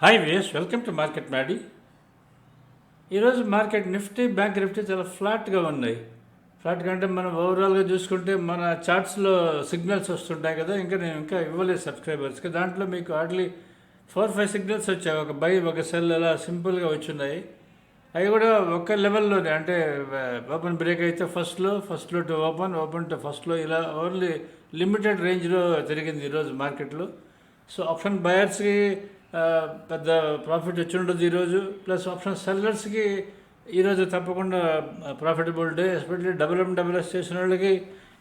Hi వేస్ welcome to market Maddy ఈరోజు market Nifty bank Nifty చాలా ఫ్లాట్గా ఉన్నాయి. ఫ్లాట్గా అంటే మనం ఓవరాల్గా చూసుకుంటే మన చార్ట్స్లో సిగ్నల్స్ వస్తుంటాయి కదా ఇంకా నేను ఇంకా ఇవ్వలేదు సబ్స్క్రైబర్స్కి. దాంట్లో మీకు హార్డ్లీ ఫోర్ ఫైవ్ సిగ్నల్స్ వచ్చాయి. ఒక బై ఒక సెల్ అలా సింపుల్గా వచ్చున్నాయి అవి కూడా ఒక లెవెల్లోనే. అంటే ఓపెన్ బ్రేక్ అయితే ఫస్ట్లో ఫస్ట్లో టు ఓపెన్ ఓపెన్ టు ఫస్ట్లో ఇలా ఓన్లీ లిమిటెడ్ రేంజ్లో జరిగింది ఈరోజు మార్కెట్లో. సో ఆప్షన్ బయర్స్కి పెద్ద ప్రాఫిట్ వచ్చి ఉండదు ఈరోజు ప్లస్ ఆప్షన్ సెల్లర్స్కి ఈరోజు తప్పకుండా profitable day especially double M double S చేసిన వాళ్ళకి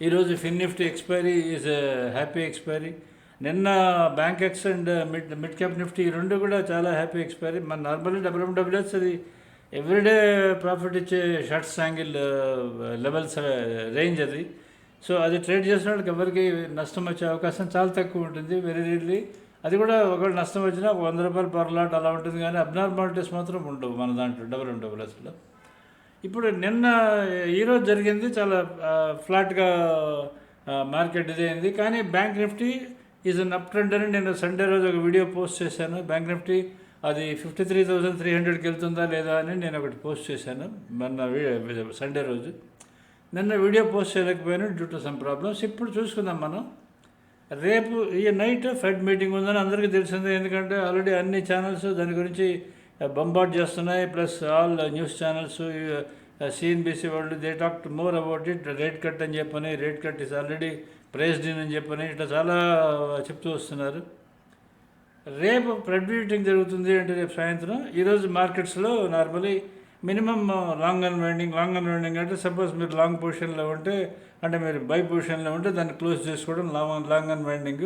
ఈరోజు Fin Nifty expiry is happy expiry నిన్న Bankex and mid midcap Nifty ఈ రెండు కూడా చాలా హ్యాపీ ఎక్స్పైరీ మన normally double M double S అది ఎవ్రీడే ప్రాఫిట్ ఇచ్చే షార్ట్స్ యాంగిల్ లెవెల్స్ రేంజ్ అది. సో అది ట్రేడ్ చేసిన వాళ్ళకి ఎవరికి నష్టం వచ్చే అవకాశం చాలా తక్కువ ఉంటుంది వెరీ రీడ్లీ అది కూడా ఒకవేళ నష్టం వచ్చినా ఒక వంద రూపాయలు పర్ లాట్ అలా ఉంటుంది కానీ అబ్నార్మాలిటీస్ మాత్రం ఉండవు మన దాంట్లో డబుల్ ఎం డబుల్ ఎస్లో ఇప్పుడు నిన్న ఈరోజు జరిగింది చాలా ఫ్లాట్గా మార్కెట్ ఇది అయింది. కానీ bank Nifty is on up trend అని నేను సండే రోజు ఒక వీడియో పోస్ట్ చేశాను. బ్యాంక్ నిఫ్టీ అది ఫిఫ్టీ త్రీ థౌజండ్ త్రీ హండ్రెడ్కి వెళ్తుందా లేదా అని నేను ఒకటి పోస్ట్ చేశాను మొన్న సండే రోజు. నిన్న వీడియో పోస్ట్ చేయలేకపోయాను డ్యూ టు సమ్ ప్రాబ్లమ్స్ ఇప్పుడు చూసుకుందాం మనం. రేపు ఈ నైట్ ఫెడ్ మీటింగ్ ఉందని అందరికీ తెలిసిందే. ఎందుకంటే ఆల్రెడీ అన్ని ఛానల్స్ దాని గురించి uh, బంబాట్ చేస్తున్నాయి. Plus all news channels CNBC వాళ్ళు they talk more about it rate cut అని చెప్పని rate cut is already priced in అని చెప్పని ఇట్లా చాలా uh, చెప్తూ వస్తున్నారు. రేపు ఫ్రెడ్ మీటింగ్ జరుగుతుంది అంటే రేపు సాయంత్రం. ఈరోజు మార్కెట్స్లో normally minimum long unwinding long and winding అంటే సపోజ్ మీరు లాంగ్ పొజిషన్లో ఉంటే అంటే మీరు బై పొజిషన్లో ఉంటే దాన్ని క్లోజ్ చేసుకోవడం long long and winding.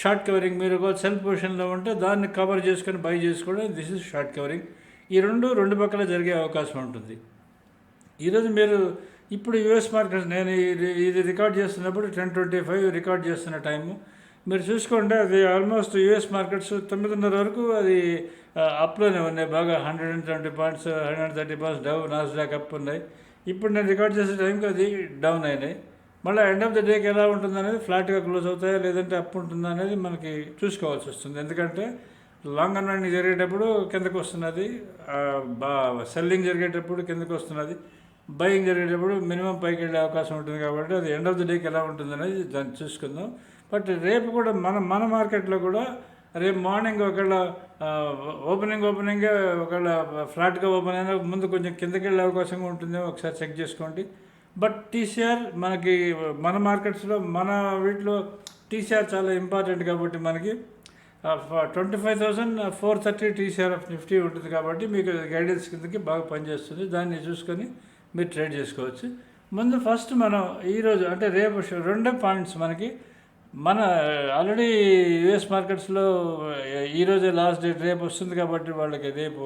Short covering మీరు ఒక సెల్ పొజిషన్లో ఉంటే దాన్ని కవర్ చేసుకొని బై చేసుకోవడం దిస్ ఇస్ షార్ట్ కవరింగ్. ఈ రెండు రెండు పక్కల జరిగే అవకాశం ఉంటుంది. ఈరోజు మీరు ఇప్పుడు యుఎస్ మార్కెట్ నేను ఇది ఇది రికార్డ్ చేస్తున్నప్పుడు టెన్ ట్వంటీ ఫైవ్ రికార్డ్ చేస్తున్న టైము. మీరు చూసుకుంటే అది ఆల్మోస్ట్ యుఎస్ మార్కెట్స్ తొమ్మిదిన్నర వరకు అది అప్లోనే ఉన్నాయి. బాగా hundred and twenty points hundred and thirty points down Nasdaq up ఉన్నాయి. ఇప్పుడు నేను రికార్డ్ చేసే టైంకి అది డౌన్ అయినాయి. మళ్ళీ ఎండ్ ఆఫ్ ద డేకి ఎలా ఉంటుంది అనేది ఫ్లాట్గా క్లోజ్ అవుతాయా లేదంటే అప్ ఉంటుందా అనేది మనకి చూసుకోవాల్సి వస్తుంది. ఎందుకంటే లాంగ్ అన్ జరిగేటప్పుడు కిందకు వస్తున్నది బా సెల్లింగ్ జరిగేటప్పుడు కిందకు వస్తున్నది బయింగ్ జరిగేటప్పుడు మినిమం పైకి వెళ్ళే అవకాశం ఉంటుంది కాబట్టి అది ఎండ్ ఆఫ్ ద డేకి ఎలా ఉంటుంది అనేది దాన్ని చూసుకుందాం. బట్ రేపు కూడా మన మన మార్కెట్లో కూడా రేపు మార్నింగ్ ఒకవేళ ఓపెనింగ్ ఓపెనింగ్ ఒకవేళ ఫ్లాట్గా ఓపెన్ అయినా ముందు కొంచెం కిందకి వెళ్ళే అవకాశం ఉంటుంది ఒకసారి చెక్ చేసుకోండి. బట్ టీసీఆర్ మనకి మన మార్కెట్స్లో మన వీటిలో టీసీఆర్ చాలా ఇంపార్టెంట్ కాబట్టి మనకి twenty five thousand four thirty TCR of Nifty ఉంటుంది కాబట్టి మీకు గైడెన్స్ కిందకి బాగా పనిచేస్తుంది. దాన్ని చూసుకొని మీరు ట్రేడ్ చేసుకోవచ్చు. ముందు ఫస్ట్ మనం ఈరోజు అంటే రేపు రెండే పాయింట్స్ మనకి మన ఆల్రెడీ యుఎస్ మార్కెట్స్లో ఈరోజే లాస్ట్ డేట్ రేపు వస్తుంది కాబట్టి వాళ్ళకి రేపు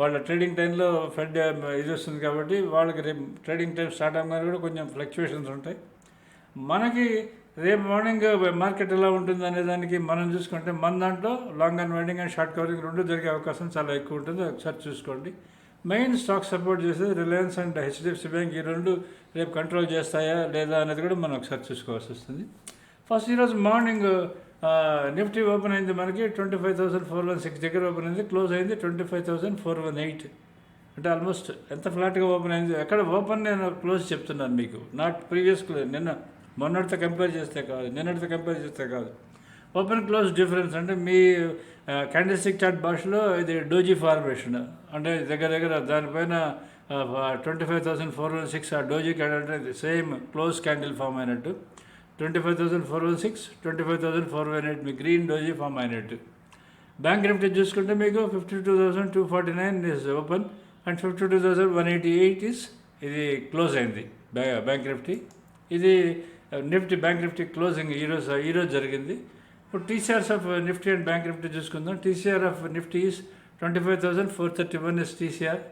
వాళ్ళ ట్రేడింగ్ టైంలో ఫెడ్ ఇది వస్తుంది కాబట్టి వాళ్ళకి రేపు ట్రేడింగ్ టైం స్టార్ట్ అవ్వగానే కూడా కొంచెం ఫ్లక్చువేషన్స్ ఉంటాయి. మనకి రేపు మార్నింగ్ మార్కెట్ ఎలా ఉంటుంది అనే దానికి మనం చూసుకుంటే మన దాంట్లో long and winding and short covering రెండు జరిగే అవకాశం చాలా ఎక్కువ ఉంటుంది. ఒకసారి చూసుకోండి. మెయిన్ స్టాక్ సపోర్ట్ చేసేది రిలయన్స్ అండ్ హెచ్డిఎఫ్సి బ్యాంక్ ఈ రెండు రేపు కంట్రోల్ చేస్తాయా లేదా అనేది కూడా మనం ఒకసారి చూసుకోవాల్సి వస్తుంది. ఫస్ట్ ఈరోజు మార్నింగ్ నిఫ్టీ ఓపెన్ అయింది మనకి twenty five thousand four one six దగ్గర ఓపెన్ అయింది క్లోజ్ అయింది twenty five thousand four one eight. అంటే ఆల్మోస్ట్ ఎంత ఫ్లాట్గా ఓపెన్ అయింది ఎక్కడ ఓపెన్ నేను క్లోజ్ చెప్తున్నాను మీకు. నాట్ ప్రీవియస్ నిన్న మొన్నటితో కంపేర్ చేస్తే కాదు నిన్నటితో కంపేర్ చేస్తే కాదు. ఓపెన్ క్లోజ్ డిఫరెన్స్ అంటే మీ క్యాండిస్టిక్ చార్ట్ భాషలో ఇది డోజీ ఫార్మేషన్. అంటే దగ్గర దగ్గర దానిపైన twenty five thousand four one six ఆ డోజీ క్యాండిల్ అంటే సేమ్ క్లోజ్ క్యాండిల్ ఫామ్ అయినట్టు. Twenty five thousand four one six twenty five thousand four one eight మీ గ్రీన్ డోజీ ఫామ్ అయినట్టు బ్యాంక్ నిఫ్టీ చూసుకుంటే మీకు fifty two thousand two forty nine is open and fifty two thousand one eighty eight is ఇది close అయింది bank Nifty ఇది Nifty bank Nifty closing ఈరోజు ఈరోజు జరిగింది. ఇప్పుడు TCRs of Nifty and bank Nifty చూసుకుందాం. TCR of Nifty is twenty five thousand four thirty one is TCR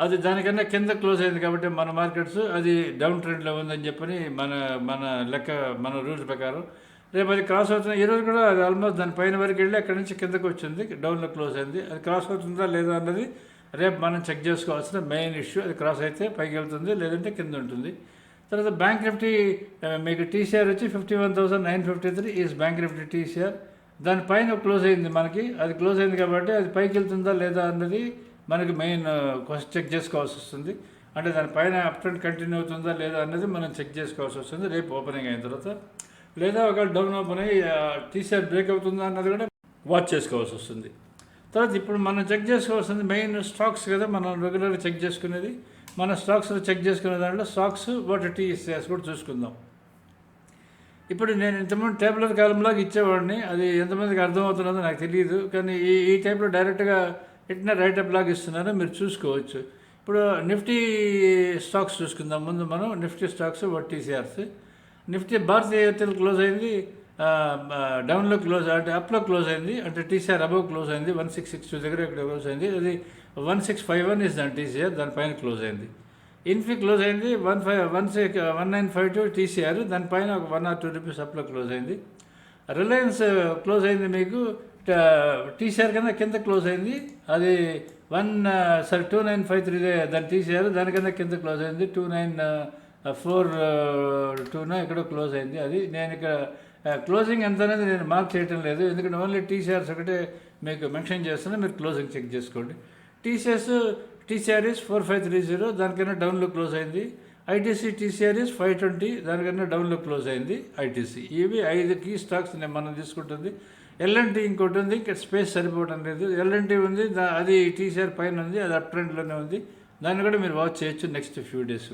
అది దానికన్నా కింద క్లోజ్ అయింది కాబట్టి మన మార్కెట్స్ అది డౌన్ ట్రెండ్లో ఉందని చెప్పని మన మన లెక్క మన రూల్స్ ప్రకారం రేపు అది క్రాస్ అవుతుంది ఈరోజు కూడా అది ఆల్మోస్ట్ దాని పైన వరకు వెళ్ళి అక్కడి నుంచి కిందకు వచ్చింది డౌన్లో క్లోజ్ అయింది. అది క్రాస్ అవుతుందా లేదా అన్నది రేపు మనం చెక్ చేసుకోవాల్సిన మెయిన్ ఇష్యూ అది క్రాస్ అయితే పైకి వెళ్తుంది లేదంటే కింద ఉంటుంది. తర్వాత బ్యాంక్ నిఫ్టీ మీకు టీసీఆర్ వచ్చి fifty one thousand nine fifty three is bank Nifty TCR. దానిపైన క్లోజ్ అయింది మనకి అది క్లోజ్ అయింది కాబట్టి అది పైకి వెళ్తుందా లేదా అన్నది మనకి మెయిన్ చెక్ uh, చేసుకోవాల్సి వస్తుంది. అంటే దానిపైన అప్ట్రెండ్ కంటిన్యూ అవుతుందా లేదా అన్నది మనం చెక్ చేసుకోవాల్సి వస్తుంది. రేపు ఓపెనింగ్ అయిన తర్వాత. లేదా ఒకవేళ డౌన్ ఓపెన్ అయ్యి uh, టీసీఆర్ బ్రేక్ అవుతుందా అన్నది కూడా వాచ్ చేసుకోవాల్సి వస్తుంది. తర్వాత ఇప్పుడు మనం చెక్ చేసుకోవాల్సింది మెయిన్ స్టాక్స్ కదా. మనం రెగ్యులర్గా చెక్ చేసుకునేది. మన స్టాక్స్లో చెక్ చేసుకునే దాంట్లో స్టాక్స్ వాటి టీసీఎస్ కూడా చూసుకుందాం. ఇప్పుడు నేను ఇంతకుముందు టేబులర్ కాలంలాగా ఇచ్చేవాడిని. అది ఎంతమందికి అర్థమవుతున్నదో నాకు తెలియదు కానీ ఈ ఈ టైప్లో డైరెక్ట్గా ఎట్లా రైట్ లాగా ఇస్తున్నారో మీరు చూసుకోవచ్చు. ఇప్పుడు నిఫ్టీ స్టాక్స్ చూసుకుందాం. ముందు మనం Nifty stocks TCRs Nifty Bharti Airtel close అయింది డౌన్లో క్లోజ్ అంటే అప్లో క్లోజ్ అయింది అంటే టీసీఆర్ అబవ్ క్లోజ్ అయింది వన్ సిక్స్ సిక్స్ టూ దగ్గర ఇక్కడ క్లోజ్ అయింది అది one six five one is దాని టీసీఆర్ దానిపైన క్లోజ్ అయింది. ఇన్ఫీ క్లోజ్ అయింది one five one six one nine five two TCR దానిపైన ఒక వన్ ఆర్ టూ రూపీస్ అప్లో క్లోజ్ అయింది. రిలయన్స్ క్లోజ్ అయింది మీకు టీసీఆర్ uh, కన్నా కింద క్లోజ్ అయింది. అది one sir two nine five three దాని టీసీఆర్ దానికన్నా కింద క్లోజ్ అయింది. టూ నైన్ ఫోర్ టూన ఎక్కడో క్లోజ్ అయింది. అది నేను ఇక్కడ uh, క్లోజింగ్ ఎంత అనేది నేను మార్క్ చేయటం లేదు. ఎందుకంటే ఓన్లీ టీసీఆర్స్ ఒకటే మీకు మెన్షన్ చేస్తున్నా. మీరు క్లోజింగ్ చెక్ చేసుకోండి. TCS TCRs four five three zero దానికన్నా డౌన్లో క్లోజ్ అయింది. ఐటీసీ టీసీఆర్ఎస్ ఫైవ్ ట్వంటీ దానికన్నా డౌన్లో క్లోజ్ అయింది. ఐటీసీ ఇవి ఐదు కీ స్టాక్స్ నేను మనం తీసుకుంటుంది. ఎల్ఎన్టీ ఇంకోటి ఉంది ఇక్కడ స్పేస్ సరిపోవడం లేదు. ఎల్ఎన్టీ ఉంది దా- అది టీసీఆర్ పైన ఉంది అది అప్ ట్రెండ్లోనే ఉంది. దాన్ని కూడా మీరు వాచ్ చేయొచ్చు నెక్స్ట్ ఫ్యూ డేస్.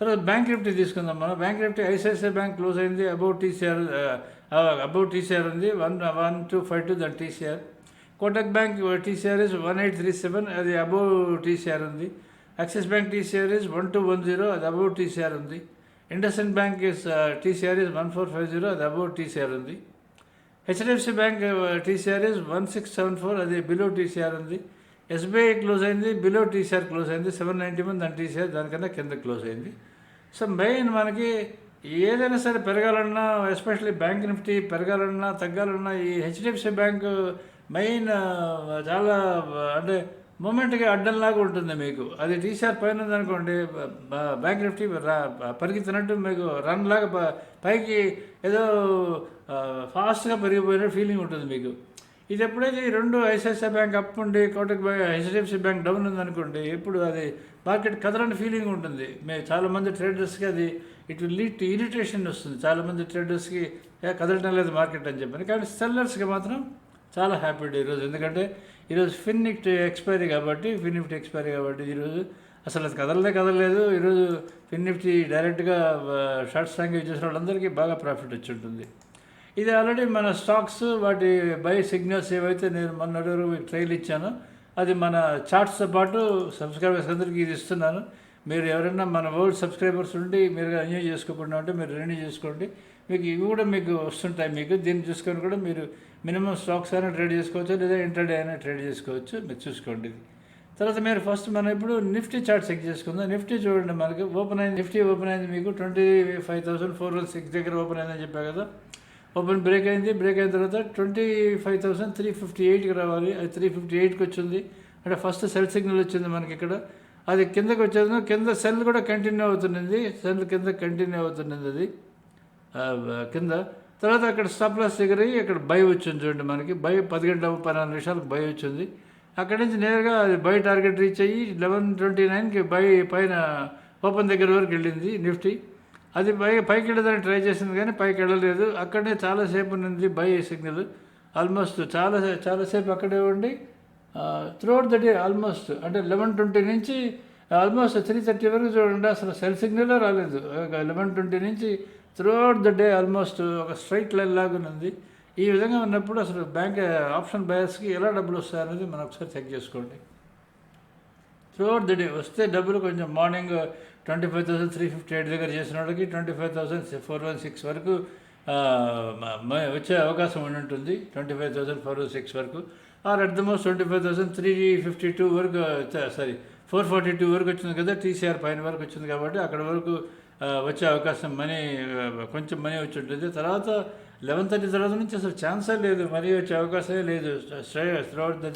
తర్వాత బ్యాంక్ నిఫ్టీ తీసుకుందాం మనం. Bank nifty ICICI bank close అయింది అబౌట్ టీసీఆర్ అబౌట్ టీసీఆర్ ఉంది one one two five two దాని TCR. Kotak bank TCR is one eight three seven అది అబౌవ్ టీసీఆర్ ఉంది. Axis bank TCR is one two one zero అది above TCR ఉంది. IndusInd bank is TCR is one four five zero అది above TCR ఉంది. HDFC bank TCR is one six seven four అది below TCR ఉంది. SBI close అయింది below TCR close అయింది seven ninety one దాని TCR దానికన్నా కింద క్లోజ్ అయింది. సో మెయిన్ మనకి ఏదైనా సరే పెరగాలన్నా ఎస్పెషల్లీ బ్యాంక్ నిఫ్టీ పెరగాలన్నా తగ్గాలన్నా ఈ హెచ్డిఎఫ్సి బ్యాంక్ మెయిన్ చాలా అంటే మూమెంట్గా అడ్డంలాగా ఉంటుంది మీకు. అది టీసీఆర్ పైన ఉందనుకోండి బ్యాంక్ నిఫ్టీ రా పరిగెత్తినట్టు మీకు రన్ లాగా ప- పైకి ఏదో ఫాస్ట్గా పెరిగిపోయిన ఫీలింగ్ ఉంటుంది మీకు. ఇది ఎప్పుడైతే ఈ రెండు ఐసిఐసిఐ బ్యాంక్ అప్ ఉండి Kotak bank HDFC bank down ఉందనుకోండి ఎప్పుడు అది మార్కెట్ కదలని ఫీలింగ్ ఉంటుంది. మే చాలామంది ట్రేడర్స్కి అది it will lead to irritation వస్తుంది. చాలామంది ట్రేడర్స్కి కదలటం లేదు మార్కెట్ అని చెప్పాను. కానీ సెల్లర్స్కి మాత్రం చాలా హ్యాపీ డే ఈరోజు. ఎందుకంటే ఈరోజు ఫిన్నిఫ్ట్ ఎక్స్పైరీ కాబట్టి ఫిన్నిఫ్ట్ ఎక్స్పైరీ కాబట్టి ఈరోజు అసలు అది కదలలే కదలలేదు. ఈరోజు ఫిన్నిఫ్టీ డైరెక్ట్గా షార్ట్ స్ట్రాంగ్ చేసిన వాళ్ళందరికీ బాగా ప్రాఫిట్ వచ్చి ఉంటుంది. ఇది ఆల్రెడీ మన స్టాక్స్ వాటి బై సిగ్నల్స్ ఏవైతే నేను మొన్న మీకు ట్రైల్ ఇచ్చానో అది మన చార్ట్స్తో పాటు సబ్స్క్రైబర్స్ అందరికీ ఇది ఇస్తున్నాను. మీరు ఎవరైనా మన ఓల్డ్ సబ్స్క్రైబర్స్ ఉండి మీరు ఎంజాయ్ చేసుకోకుండా ఉంటే మీరు రెన్యూ చేసుకోండి. మీకు ఇవి కూడా మీకు వస్తుంటాయి మీకు. దీన్ని చూసుకొని కూడా మీరు మినిమం స్టాక్స్ అయినా ట్రేడ్ చేసుకోవచ్చు లేదా ఇంటర్డే అయినా ట్రేడ్ చేసుకోవచ్చు. మీరు చూసుకోండి. తర్వాత మీరు ఫస్ట్ మనం ఇప్పుడు నిఫ్టీ చార్ట్ చెక్ చేసుకుందాం. నిఫ్టీ చూడండి మనకి. ఓపెన్ అయింది. నిఫ్టీ ఓపెన్ అయింది మీకు. Twenty five thousand four six దగ్గర ఓపెన్ అయిందని చెప్పా కదా. ఓపెన్ బ్రేక్ అయింది. బ్రేక్ అయిన తర్వాత twenty five thousand three fifty ఎయిట్కి రావాలి. అది త్రీ ఫిఫ్టీ ఎయిట్కి వచ్చింది. అంటే ఫస్ట్ సెల్ సిగ్నల్ వచ్చింది మనకి ఇక్కడ. అది కిందకి వచ్చేది కింద సెల్ కూడా కంటిన్యూ అవుతున్నది. సెల్ కింద కంటిన్యూ అవుతున్నది అది. కింద. తర్వాత అక్కడ స్టాప్ లాస్ దగ్గర అయ్యి ఇక్కడ బై వచ్చింది చూడండి మనకి. బై పది గంటల పన్నెండు నిమిషాలకు బై వచ్చింది. అక్కడి నుంచి నేరుగా అది బై టార్గెట్ రీచ్ అయ్యి లెవెన్ ట్వంటీ నైన్కి బై పైన ఓపెన్ దగ్గర వరకు వెళ్ళింది నిఫ్టీ. అది పై పైకి వెళ్ళడానికి ట్రై చేసింది కానీ పైకి వెళ్ళలేదు అక్కడే చాలాసేపు ఉన్నది బై సిగ్నల్. ఆల్మోస్ట్ చాలా చాలాసేపు అక్కడే ఉండి త్రూఅవుట్ ద డే ఆల్మోస్ట్ అంటే లెవెన్ ట్వంటీ నుంచి ఆల్మోస్ట్ త్రీ థర్టీ వరకు చూడండి అసలు సెల్ సిగ్నలే రాలేదు. లెవెన్ ట్వంటీ నుంచి త్రూఅవుట్ ద డే ఆల్మోస్ట్ ఒక స్ట్రైట్ లైన్ లాగా ఉంది. ఈ విధంగా ఉన్నప్పుడు అసలు బ్యాంక్ ఆప్షన్ బయర్స్కి ఎలా డబ్బులు వస్తాయనేది మనం ఒకసారి చెక్ చేసుకోండి. త్రూఅవుట్ ది డే వస్తే డబ్బులు కొంచెం morning twenty five thousand three fifty eight దగ్గర చేసిన వాళ్ళకి twenty five thousand four one six వరకు వచ్చే అవకాశం ఉండి ఉంటుంది. Twenty five thousand four one six వరకు. Or at the most twenty five thousand three fifty two వరకు సారీ ఫోర్ ఫార్టీ టూ వరకు వచ్చింది కదా టీసీఆర్ పైన వరకు వచ్చింది కాబట్టి అక్కడ వరకు వచ్చే అవకాశం మనీ కొంచెం మనీ వచ్చి ఉంటుంది. తర్వాత లెవెన్ థర్టీ తర్వాత నుంచి అసలు ఛాన్సే లేదు. మరీ వచ్చే అవకాశమే లేదు. Straight throughout the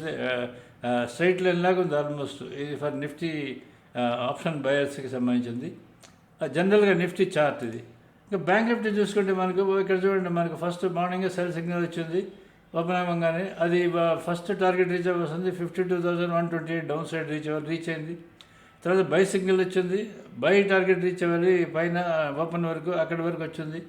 straight line లాగా ఉంది ఆల్మోస్ట్. ఇది ఫర్ నిఫ్టీ ఆప్షన్ బయర్స్కి సంబంధించింది. జనరల్గా నిఫ్టీ చార్ట్ ఇది. ఇంకా బ్యాంక్ నిఫ్టీ చూసుకుంటే మనకు ఇక్కడ చూడండి మనకు ఫస్ట్ మార్నింగ్ సెల్ సిగ్నల్ వచ్చింది. ఓపెన్ అవ్వగానే అది ఫస్ట్ టార్గెట్ రీచ్ అవ్వాల్సింది fifty two thousand one twenty eight down side reach అవ్వాలి రీచ్ అయింది. తర్వాత బై సిగ్నల్ వచ్చింది. బై టార్గెట్ రీచ్ అవ్వాలి పైన ఓపెన్ వరకు అక్కడి వరకు వచ్చింది.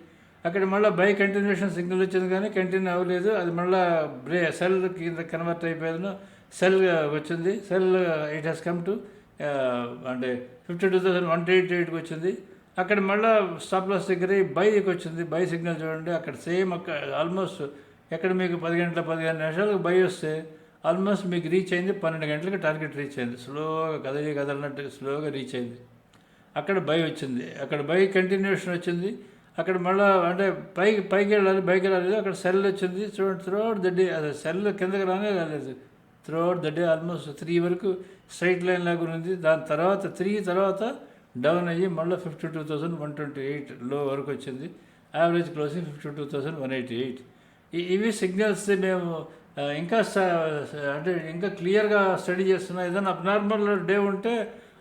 అక్కడ మళ్ళీ బై కంటిన్యూషన్ సిగ్నల్ వచ్చింది కానీ కంటిన్యూ అవ్వలేదు. అది మళ్ళీ బ్రే సెల్ కింద కన్వర్ట్ అయిపోయాను సెల్ వచ్చింది. Sell it has come to అంటే fifty two thousand one eight ఎయిట్కి వచ్చింది. అక్కడ మళ్ళీ స్టాప్ లాస్ దగ్గర బైకి వచ్చింది. బై సిగ్నల్ చూడండి. అక్కడ సేమ్ అక్కడ ఆల్మోస్ట్ ఎక్కడ మీకు పది గంటల పదిహేను నిమిషాలకు బై వస్తే ఆల్మోస్ట్ మీకు రీచ్ అయింది. పన్నెండు గంటలకు టార్గెట్ రీచ్ అయింది. స్లోగా కదలి కదలనట్టు స్లోగా రీచ్ అయింది. అక్కడ బై వచ్చింది. అక్కడ బై కంటిన్యూషన్ వచ్చింది. అక్కడ మళ్ళీ అంటే పైకి పైకి వెళ్ళాలి పైకి వెళ్ళాలి అక్కడ సెల్ వచ్చింది చూడండి త్రోఅవుట్ ద డే అదే సెల్ కిందకి రానే రాలేదు. Throughout the day almost three వరకు స్ట్రైట్ లైన్ లాగా ఉంది. దాని తర్వాత త్రీ తర్వాత డౌన్ అయ్యి మళ్ళీ fifty two thousand one twenty ఎయిట్లో వరకు వచ్చింది. Average closing fifty two thousand one eighty eight ఇవి సిగ్నల్స్ మేము ఇంకా అంటే ఇంకా క్లియర్గా స్టడీ చేస్తున్నాం. ఏదైనా అబ్నార్మల్ డే ఉంటే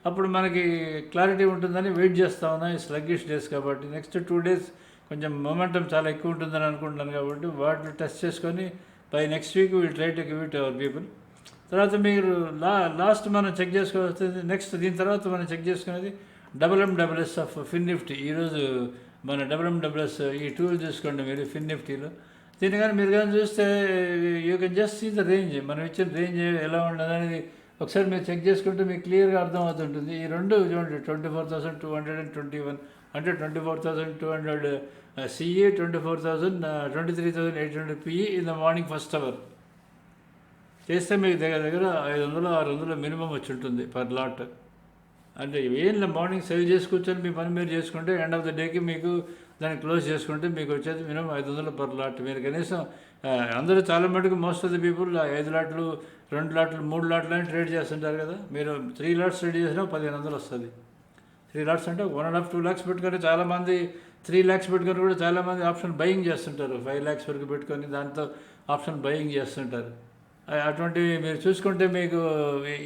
అప్పుడు మనకి క్లారిటీ ఉంటుందని వెయిట్ చేస్తా ఉన్నాం. ఈ స్లగ్గిష్ డేస్ కాబట్టి నెక్స్ట్ టూ డేస్ కొంచెం మొమెంటం చాలా ఎక్కువ ఉంటుందని అనుకుంటున్నాను కాబట్టి వాటిని టెస్ట్ చేసుకొని by next week we'll try to give it our people తర్వాత మీరు లా లాస్ట్ మనం చెక్ చేసుకోవాల్సింది నెక్స్ట్ దీని తర్వాత మనం చెక్ చేసుకునేది double M S of Fin Nifty ఈరోజు మన డబల్ ఎం ఎస్ ఈ టూల్ చూసుకోండి మీరు ఫిన్ నిఫ్టీలో దీన్ని కానీ మీరు కానీ చూస్తే you can just see the range మనం ఇచ్చిన రేంజ్ ఎలా ఉండదు అనేది ఒకసారి మీరు చెక్ చేసుకుంటే మీకు క్లియర్గా అర్థమవుతుంటుంది. ఈ రెండు చూడండి twenty four thousand two hundred and twenty one అంటే twenty four thousand two hundred CE twenty four thousand twenty three thousand eight hundred PE in the morning first hour చేస్తే మీకు దగ్గర దగ్గర ఐదు వందలు ఆరు వందలు మినిమం వచ్చి ఉంటుంది పర్ లాట్ అంటే ఏం మార్నింగ్ సేవ్ చేసుకొచ్చారు మీ పని మీరు చేసుకుంటే ఎండ్ ఆఫ్ ద డేకి మీకు దాన్ని క్లోజ్ చేసుకుంటే మీకు వచ్చేది మినిమం ఐదు వందలు పర్ లాట్ మీరు కనీసం అందరూ చాలా మటుకు మోస్ట్ ఆఫ్ ది పీపుల్ ఐదు లాట్లు రెండు లాట్లు మూడు లాట్లు అని ట్రేడ్ చేస్తుంటారు కదా. మీరు త్రీ లాట్స్ ట్రేడ్ చేసినా పదిహేను వందలు వస్తుంది. త్రీ లాట్స్ అంటే one and half two lakhs పెట్టుకొని చాలామంది త్రీ ల్యాక్స్ పెట్టుకొని కూడా చాలామంది ఆప్షన్ బయింగ్ చేస్తుంటారు. ఫైవ్ ల్యాక్స్ వరకు పెట్టుకొని దాంతో ఆప్షన్ బయింగ్ చేస్తుంటారు. అటువంటివి మీరు చూసుకుంటే మీకు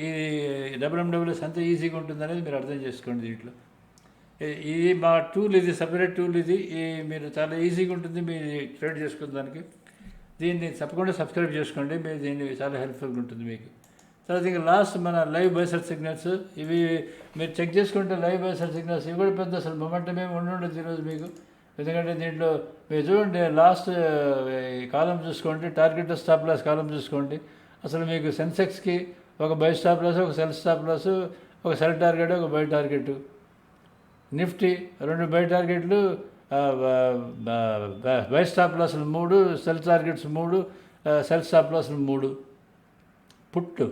ఈ డబ్ల్యూఎండబ్ల్యూఎస్ ఎంత ఈజీగా ఉంటుంది అనేది మీరు అర్థం చేసుకోండి దీంట్లో. ఇది మా టూల్ ఇది సపరేట్ టూల్ ఇది ఈ మీరు చాలా ఈజీగా ఉంటుంది మీరు ట్రేడ్ చేసుకున్న దానికి. దీన్ని తప్పకుండా సబ్స్క్రైబ్ చేసుకోండి. మీరు దీన్ని చాలా హెల్ప్ఫుల్గా ఉంటుంది మీకు. తర్వాత ఇంకా లాస్ట్ మన లైవ్ బైసర్ సిగ్నల్స్. ఇవి మీరు చెక్ చేసుకుంటే లైవ్ బైసర్ సిగ్నల్స్ ఇవి కూడా పెద్ద అసలు మొమెంటమే ఉండి ఉండదు ఈరోజు మీకు. ఎందుకంటే దీంట్లో మీరు చూడండి లాస్ట్ కాలం చూసుకోండి టార్గెట్ స్టాప్ లాస్ కాలం చూసుకోండి. అసలు మీకు సెన్సెక్స్కి ఒక బై స్టాప్ లాస్ ఒక సెల్ స్టాప్ లాస్ ఒక సెల్ టార్గెట్ ఒక బై టార్గెట్. నిఫ్టీ రెండు బై టార్గెట్లు బై స్టాప్ లాస్లు మూడు సెల్ టార్గెట్స్ మూడు సెల్ స్టాప్ లాస్లు మూడు. పుట్టు.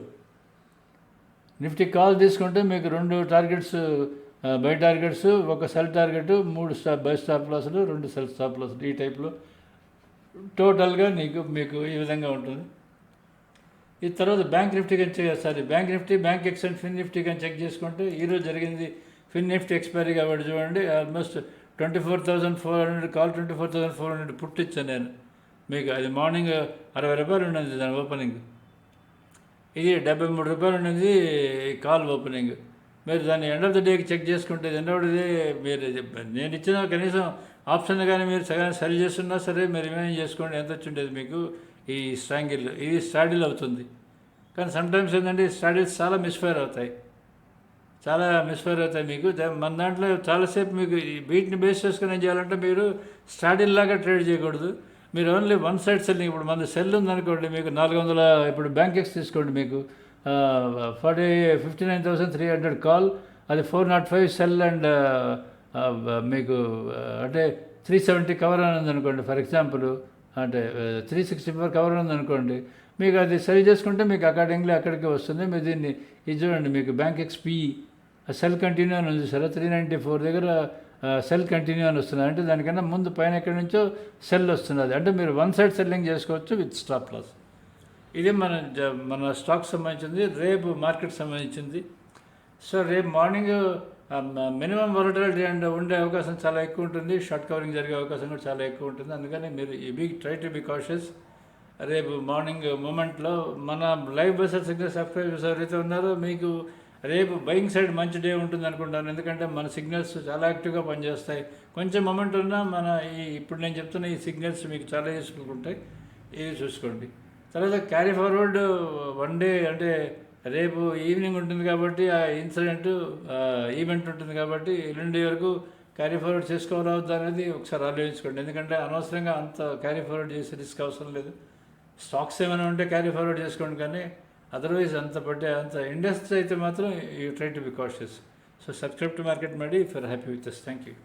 నిఫ్టీ కాల్ తీసుకుంటే మీకు రెండు టార్గెట్స్ బై టార్గెట్స్ ఒక సెల్ టార్గెట్ మూడు స్టా బై స్టాప్ లాసులు రెండు సెల్ స్టాప్ లాసులు ఈ టైప్లో టోటల్గా నీకు మీకు ఈ విధంగా ఉంటుంది. ఈ తర్వాత బ్యాంక్ నిఫ్టీ కానీ check sorry bank Nifty bank exchange Fin Nifty కానీ చెక్ చేసుకుంటే ఈరోజు జరిగింది ఫిన్ నిఫ్టీ ఎక్స్పైరీ కాబట్టి చూడండి almost twenty four thousand four hundred call twenty four thousand four hundred పుట్టించాను నేను. మీకు అది మార్నింగ్ అరవై రూపాయలు ఉన్నది దాని ఓపెనింగ్ ఇది డెబ్బై మూడు రూపాయలు ఉన్నది కాల్ ఓపెనింగ్ మీరు దాన్ని ఎండ్ ఆఫ్ ద డేకి చెక్ చేసుకుంటే ఎండ్ ఆఫ్ ద డే మీరు నేను ఇచ్చిన కనీసం ఆప్షన్ కానీ మీరు సగం సరి చేస్తున్నా సరే మీరు రిమైన్ చేసుకోండి ఎంత వచ్చి ఉండేది మీకు? ఈ స్ట్రాంగిల్ ఇది స్టాడిల్ అవుతుంది. కానీ సమ్టైమ్స్ ఏంటంటే స్టాడిల్స్ చాలా మిస్ఫైర్ అవుతాయి. చాలా మిస్ఫైర్ అవుతాయి మీకు. మన దాంట్లో చాలాసేపు మీకు వీటిని బేస్ చేసుకుని ఏం చేయాలంటే మీరు స్టార్టింగ్ లాగా ట్రేడ్ చేయకూడదు. మీరు ఓన్లీ వన్ సైడ్ సెల్లింగ్ ఇప్పుడు మన సెల్ ఉందనుకోండి మీకు నాలుగు వందల ఇప్పుడు బ్యాంక్ ఎక్స్ తీసుకోండి మీకు. Forty fifty nine thousand three hundred call అది four nought five sell and మీకు అంటే త్రీ సెవెంటీ కవర్ అని ఉందనుకోండి ఫర్ ఎగ్జాంపుల్ అంటే త్రీ సిక్స్టీ ఫోర్ కవర్ ఉందనుకోండి మీకు అది సరి చేసుకుంటే మీకు అకార్డింగ్లీ అక్కడికి వస్తుంది. మీరు దీన్ని ఇది చూడండి మీకు బ్యాంక్ ఎక్స్పీ సెల్ కంటిన్యూ అని ఉంది సార్. త్రీ నైంటీ ఫోర్ దగ్గర సెల్ కంటిన్యూ అని వస్తుంది. అంటే దానికన్నా ముందు పైన ఎక్కడి నుంచో సెల్ వస్తున్నది. అంటే మీరు వన్ సైడ్ సెల్లింగ్ చేసుకోవచ్చు విత్ స్టాప్ లాస్. ఇది మన జ- మన స్టాక్ సంబంధించింది రేపు మార్కెట్ సంబంధించింది. సో రేపు మార్నింగ్ మినిమం వొలటిలిటీ అండ్ ఉండే అవకాశం చాలా ఎక్కువ ఉంటుంది. షార్ట్ కవరింగ్ జరిగే అవకాశం కూడా చాలా ఎక్కువ ఉంటుంది. అందుకని మీరు be try to be cautious. రేపు మార్నింగ్ మూమెంట్లో మన లైవ్ బస్సెస్ సిగ్నల్ సబ్స్క్రైబర్స్ ఎవరైతే ఉన్నారో మీకు రేపు బయింగ్ సైడ్ మంచి డే ఉంటుంది అనుకుంటాను. ఎందుకంటే మన సిగ్నల్స్ చాలా యాక్టివ్గా పనిచేస్తాయి. కొంచెం మొమెంట్ ఉన్నా మన ఈ ఇప్పుడు నేను చెప్తున్న ఈ సిగ్నల్స్ మీకు చాలా యూస్ఫుల్ ఉంటాయి. చూసుకోండి. తర్వాత క్యారీ ఫార్వర్డ్ వన్ డే అంటే రేపు ఈవినింగ్ ఉంటుంది కాబట్టి ఆ ఇన్సిడెంట్ ఈవెంట్ ఉంటుంది కాబట్టి ఎల్లుండి వరకు క్యారీ ఫార్వర్డ్ చేసుకోవాలి అనేది ఒకసారి ఆలోచించుకోండి. ఎందుకంటే అనవసరంగా అంత క్యారీ ఫార్వర్డ్ చేసే రిస్క్ అవసరం లేదు. స్టాక్స్ ఏమైనా ఉంటే క్యారీ ఫార్వర్డ్ చేసుకోండి కానీ అదర్వైజ్ అంత పట్టే అంత ఇండస్ట్రీ అయితే మాత్రం you try to be cautious so subscribe to market మడి for happy with thank you